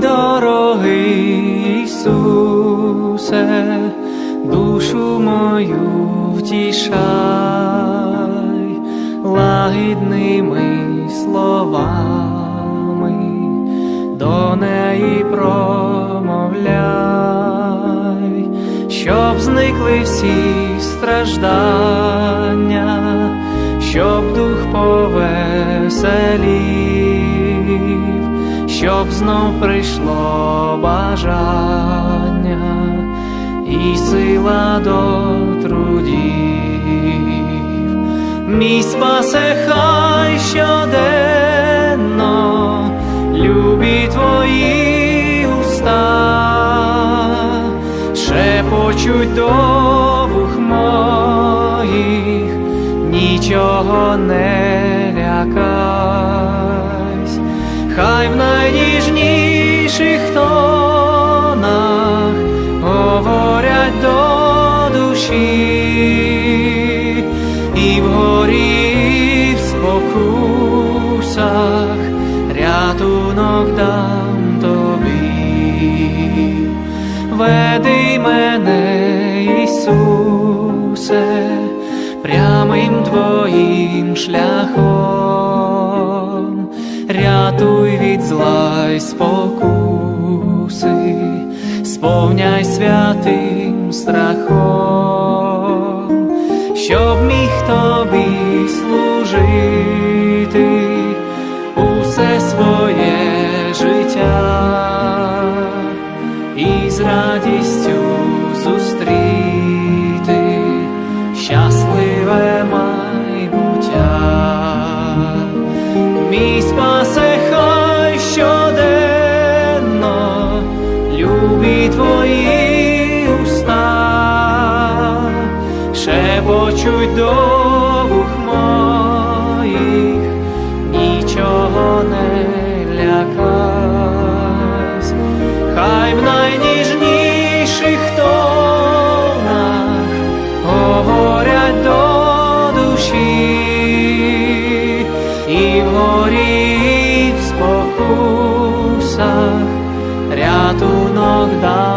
дорогий Ісусе, душу мою втішай, лагідними словами до неї промовляй, щоб зникли всі страждання, щоб дух повеселів щоб знов прийшло бажання і сила до трудів. Мій спасе хай щоденно, любі твої уста, шепочуть до вух моїх, нічого не лякайсь, хай в найніжніших тонах говорять до душі, і вгорі, в спокусах рятунок дам тобі, веди мене, Ісусе, прямим твоїм шляхом, рятуй від зла й спокуси, сповняй святим страхом, любі твої уста, шепочуть до вух моїх, нічого не лякась, хай в найніжніших тонах говорять до душі і в горі в 那个大。